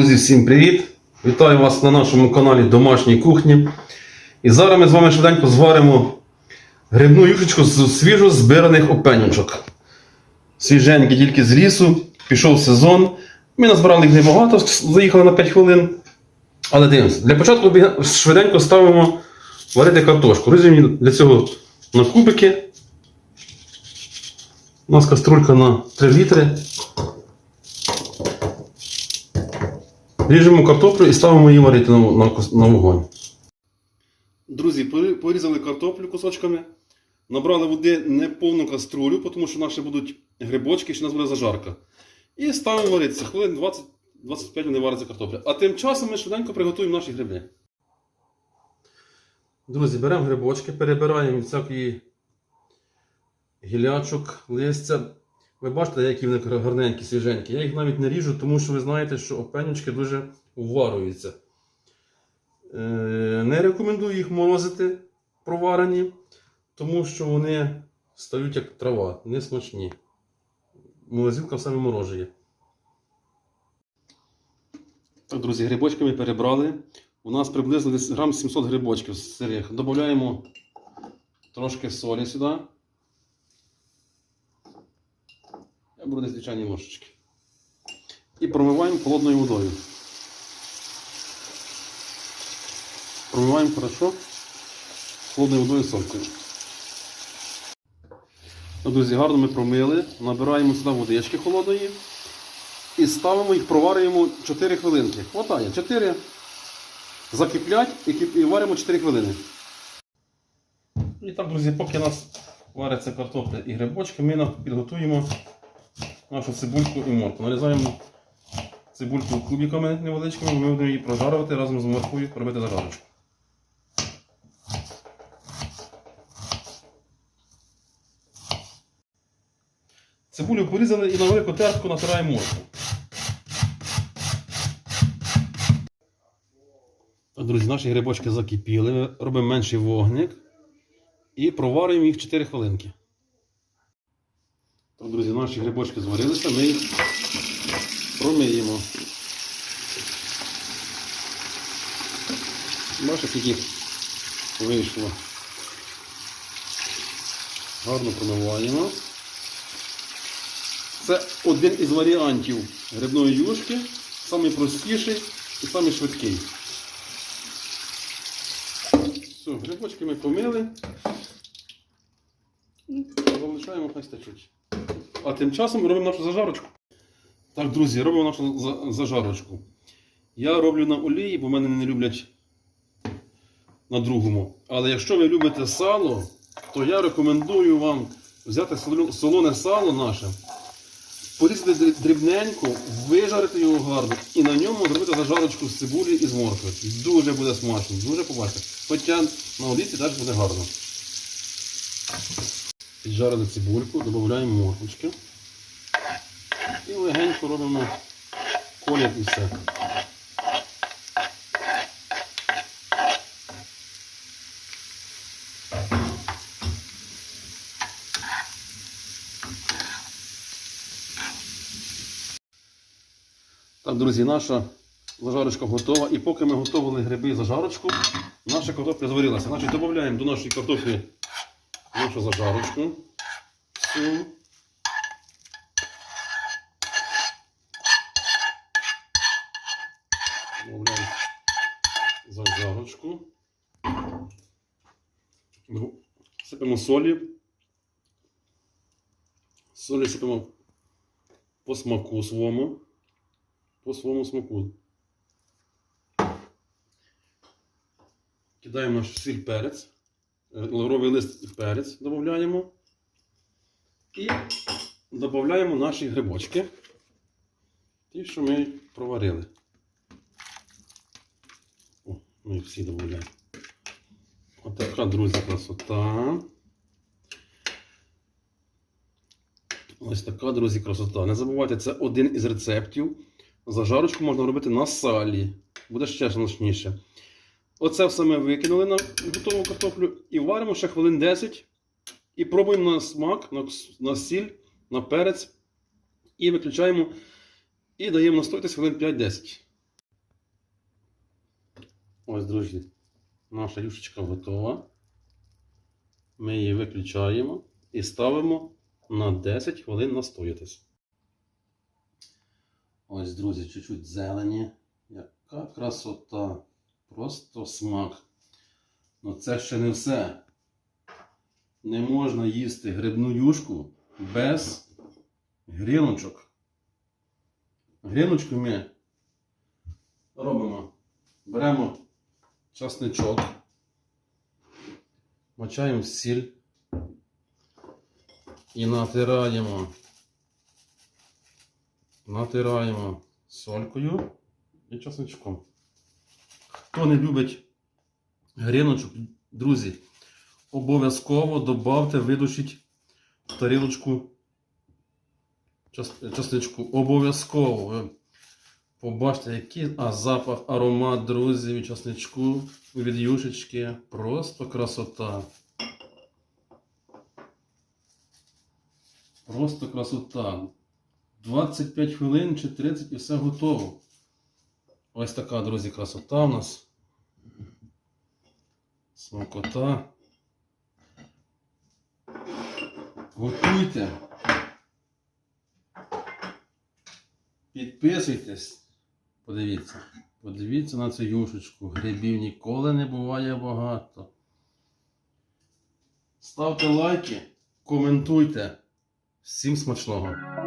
Друзі, всім привіт! Вітаю вас на нашому каналі Домашній кухні. І зараз ми з вами швиденько зваримо грибну юшечку з свіжо збираних опенючок. Свіженькі тільки з лісу, пішов сезон. Ми назбирали їх небагато, заїхали на 5 хвилин. Але дивимося, для початку швиденько ставимо варити картошку. Розумію для цього на кубики. У нас каструлька на 3 літри. Ріжемо картоплю і ставимо її варити на, вогонь. Друзі, порізали картоплю кусочками, набрали води не повну каструлю, тому що наші будуть грибочки, що у нас буде зажарка. І ставимо варитися. Хвилин 20-25 вони вариться картопля. А тим часом ми швиденько приготуємо наші гриби. Друзі, беремо грибочки, перебираємо від всякої гілячок, листя. Ви бачите, які вони гарненькі, свіженькі. Я їх навіть не ріжу, тому що ви знаєте, що опенючки дуже вварюються. Е, Не рекомендую їх морозити проварені, тому що вони стають як трава, не смачні. Морозилка саме морожує. Так, друзі, грибочки ми перебрали. У нас приблизно десь грам 700 грибочків сирих. Додаємо трошки солі сюди. Я звичайні ложечки. І промиваємо холодною водою. Промиваємо хорошо холодною водою солькою. Ну, Друзі, гарно ми промили, набираємо сюди водички холодної і ставимо їх, проварюємо 4 хвилинки. Хватає. 4 закиплять і, варимо 4 хвилини. І так, друзі, поки у нас вариться картопля і грибочки, ми підготуємо нашу цибульку і морку. Нарізаємо цибульку кубиками невеличкими, ми будемо її прожарювати разом з морквою, робити зажарочку. Цибулю порізали і на велику тертку натираємо моркву. Так, друзі, наші грибочки закипіли, робимо менший вогник і проварюємо їх 4 хвилинки. Так, друзі, наші грибочки зварилися, ми їх промиємо. Бачите, скільки вийшло. Гарно промиваємо. Це один із варіантів грибної юшки, самий простіший і самий швидкий. Все, грибочки ми помили. Залишаємо хай стачуть. А тим часом робимо нашу зажарочку. Так, друзі, робимо нашу зажарочку. Я роблю на олії, бо мене не люблять на другому. Але якщо ви любите сало, то я рекомендую вам взяти солоне сало наше, порізати дрібненько, вижарити його гарно і на ньому зробити зажарочку з цибулі і з моркви. Дуже буде смачно, дуже побачите. Хоча на олійці теж буде гарно. Піджарили цибульку, додаємо морквочки. І легенько робимо колір і все. Так, друзі, наша зажарочка готова. І поки ми готували гриби і зажарочку, наша картопля зварилася. Значить, додаємо до нашої картоплі нашу зажарочку. Всю. Додаємо зажарочку. Сипемо солі. Солі сипемо по смаку своєму. По своєму смаку. Кидаємо наш сіль перець. Е, Лавровий лист і перець додаємо. І додаємо наші грибочки. Ті, що ми проварили. О, ми їх всі додаємо. Отака, друзі, красота. Ось така, друзі, красота. Не забувайте, це один із рецептів. Зажарочку можна робити на салі. Буде ще смачніше. Оце все ми викинули на готову картоплю і варимо ще хвилин 10. І пробуємо на смак, на, сіль, на перець. І виключаємо. І даємо настоятись хвилин 5-10. Ось, друзі, наша юшечка готова. Ми її виключаємо і ставимо на 10 хвилин настоятись. Ось, друзі, чуть-чуть зелені. Яка красота. Просто смак. Ну це ще не все. Не можна їсти грибну юшку без гріночок. Гріночку ми робимо. Беремо часничок, мочаємо сіль і натираємо. Натираємо солькою і часничком. Хто не любить гріночок, друзі, обов'язково добавте, видушіть тарілочку час- часничку. Обов'язково. Побачите, який а, запах, аромат, друзі, від часничку, від юшечки. Просто красота. Просто красота. 25 хвилин чи 30 і все готово. Ось така, друзі, красота у нас. Смакота. Готуйте. Підписуйтесь. Подивіться. Подивіться на цю юшечку. Грибів ніколи не буває багато. Ставте лайки, коментуйте. Всім смачного!